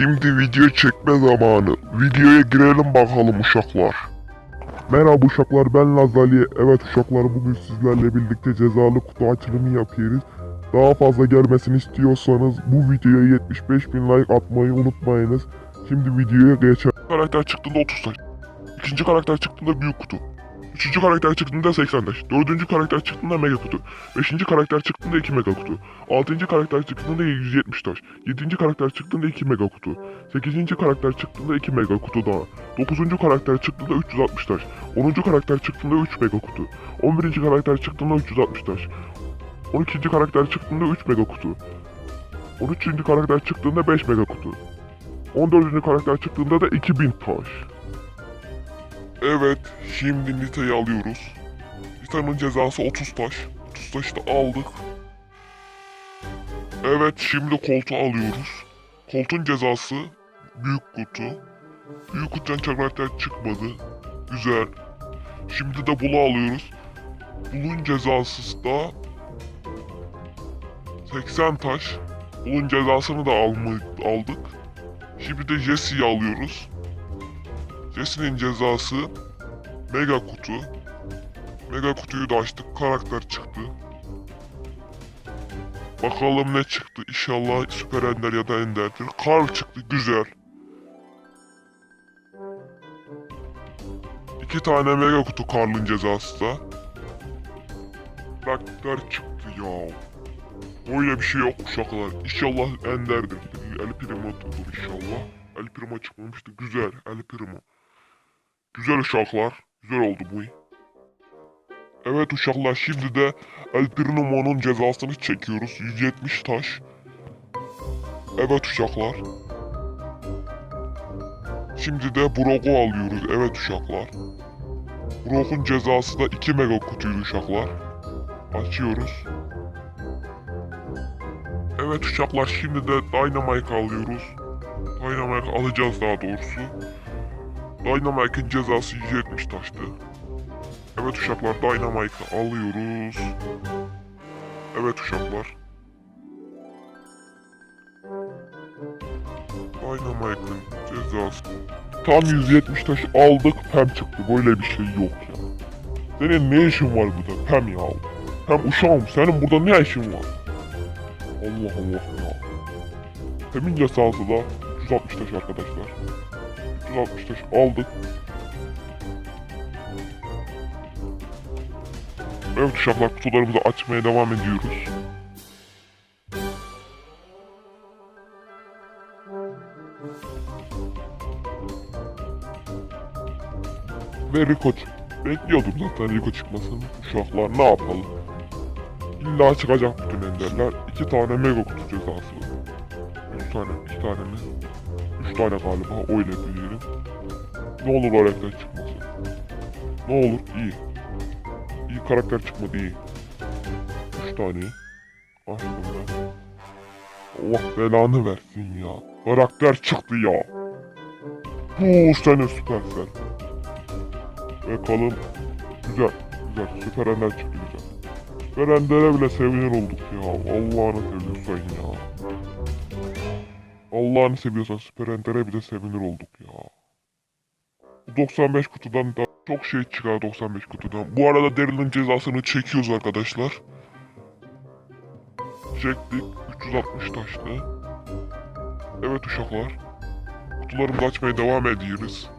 Şimdi video çekme zamanı. Videoya girelim bakalım uşaklar. Merhaba uşaklar ben Lazali. Evet uşaklar bugün sizlerle birlikte cezalı kutu açılımı yapıyoruz. Daha fazla gelmesini istiyorsanız bu videoya 75 bin like atmayı unutmayınız. Şimdi videoya geçelim. Karakter çıktığında 30 taş. İkinci karakter çıktığında büyük kutu. Üçüncü karakter çıktığında 80 taş. Dördüncü karakter çıktığında mega kutu. Beşinci karakter çıktığında 2 mega kutu. Altıncı karakter çıktığında 170 taş. Yedinci karakter çıktığında 2 mega kutu. Sekizinci karakter çıktığında 2 mega kutu daha. Dokuzuncu karakter çıktığında 360 taş. Onuncu karakter çıktığında 3 mega kutu. On karakter çıktığında 360 taş. On ikinci karakter çıktığında 3 mega kutu. On karakter çıktığında 5 mega kutu. On dördüncü karakter çıktığında da 2000 taş. Evet, şimdi Nita'yı alıyoruz. Nita'nın cezası 30 taş. 30 taşı da aldık. Evet, şimdi koltuğu alıyoruz. Koltuğun cezası büyük kutu. Büyük kutudan karakter çıkmadı. Güzel. Şimdi de bulu alıyoruz. Bulun cezası da 80 taş. Bulun cezasını da alma, aldık. Şimdi de Jesse'yi alıyoruz. Jesse'nin cezası Mega kutu. Mega kutuyu da açtık. Karakter çıktı. Bakalım ne çıktı. İnşallah Süper Ender ya da Ender'dir. Karl çıktı. Güzel. İki tane Mega kutu Karl'ın cezası da. Karakter çıktı ya. Öyle bir şey yok uşaklar. İnşallah Ender'dir. El Primo olur inşallah. El Primo çıkmamıştı. Güzel. El Primo. Güzel uşaklar. Güzel oldu bu. Evet uşaklar şimdi de El Primo'nun cezasını çekiyoruz. 170 taş. Evet uşaklar. Şimdi de Brock'u alıyoruz. Evet uşaklar. Brock'un cezası da 2 mega kutuydu uşaklar. Açıyoruz. Evet uşaklar şimdi de Dynamite alıyoruz. Dynamite alacağız daha doğrusu. Dynamite'ın cezası 170 taştı. Evet uşaklar Dynamite'ı alıyoruz. Evet uşaklar. Dynamite'ın cezası. Tam 170 taş aldık Pem çıktı. Böyle bir şey yok ya. Senin ne işin var burada Pem ya? Pem uşağım senin burada ne işin var? Allah Allah ya. Pem'in cezası da 360 taş arkadaşlar. 360 taş aldık. Evet uşaklar kutularımızı açmaya devam ediyoruz. Ve Rico Bekliyordum zaten Rico çıkmasını. Uşaklar ne yapalım? İlla çıkacak bütün enderler. İki tane mega kutu cezası. Üç tane, iki tane mi? Üç tane galiba öyle diyelim. Ne olur o renkler çıkmasın. Ne olur iyi. İyi karakter çıkmadı iyi. Üç tane. Açtım ben. Allah belanı versin ya. Karakter çıktı ya. Bu sene süpersen. Bakalım. Güzel. Güzel. Süper Ender çıktı güzel. Süper Ender'e bile sevinir olduk ya. Allah'ını seviyorsan ya. Allah'ını seviyorsan Süper Ender'e bile sevinir olduk ya. Bu 95 kutudan da çok şey çıkar 95 kutudan. Bu arada Daryl'ın cezasını çekiyoruz arkadaşlar. Çektik. 360 taştı. Evet uşaklar. Kutularımızı açmaya devam ediyoruz.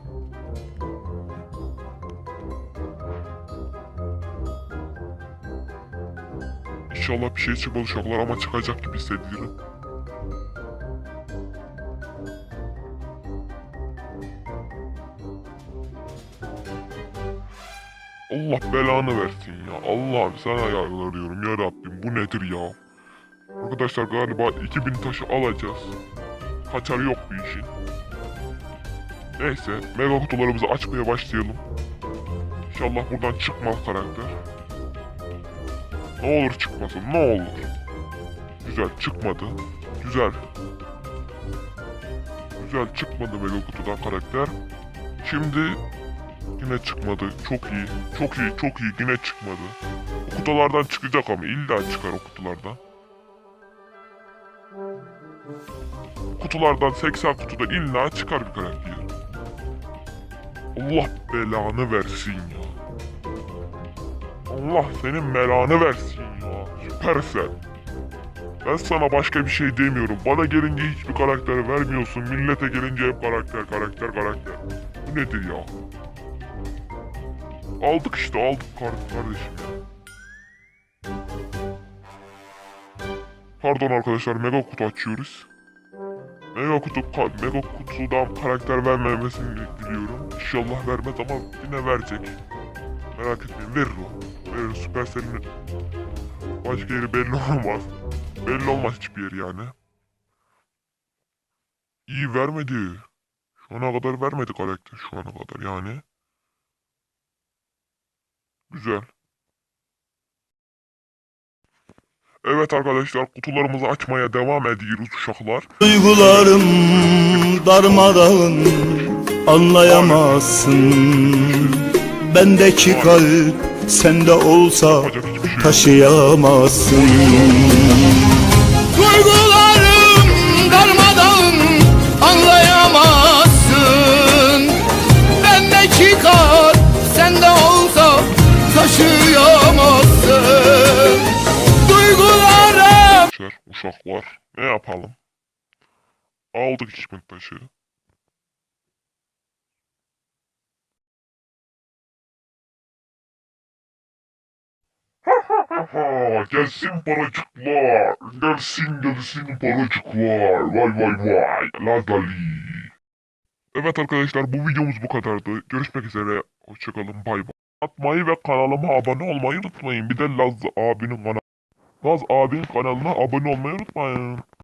İnşallah bir şey çıkmaz uşaklar ama çıkacak gibi hissediyorum. Allah belanı versin ya. Allah'ım sana yalvarıyorum ya Rabbim bu nedir ya? Arkadaşlar galiba 2000 taşı alacağız. Kaçar yok bu işin. Neyse mega kutularımızı açmaya başlayalım. İnşallah buradan çıkmaz karakter. Ne olur çıkmasın ne olur. Güzel çıkmadı. Güzel. Güzel çıkmadı mega kutudan karakter. Şimdi yine çıkmadı. Çok iyi. Çok iyi çok iyi yine çıkmadı. O kutulardan çıkacak ama illa çıkar o kutulardan. kutulardan 80 kutuda illa çıkar bir karakter. Allah belanı versin ya. Allah senin belanı versin ya. Süpersen. Ben sana başka bir şey demiyorum. Bana gelince hiçbir karakter vermiyorsun. Millete gelince hep karakter, karakter, karakter. Bu nedir ya? Aldık işte aldık kar- kardeşim ya. Pardon arkadaşlar mega kutu açıyoruz. Mega kutu mega kutudan karakter vermemesini diliyorum. İnşallah vermez ama yine verecek. Merak etmeyin verir o. Verir Supercell'in başka yeri belli olmaz. Belli olmaz hiçbir yeri yani. İyi vermedi. Şu ana kadar vermedi karakter şu ana kadar yani. Güzel. Evet arkadaşlar kutularımızı açmaya devam ediyoruz uşaklar. Duygularım darmadağın anlayamazsın Bendeki kalp sende olsa şey taşıyamazsın Duygularım taşıyamazsın Duygularım Arkadaşlar, uşaklar ne yapalım? Aldık içmin taşı. gelsin paracıklar. Gelsin gelsin paracıklar. Vay vay vay. Lazali. Evet arkadaşlar bu videomuz bu kadardı. Görüşmek üzere. Hoşçakalın. Bay bay. Atmayı ve kanalıma abone olmayı unutmayın. Bir de Laz abinin kanalı. Laz abinin kanalına abone olmayı unutmayın.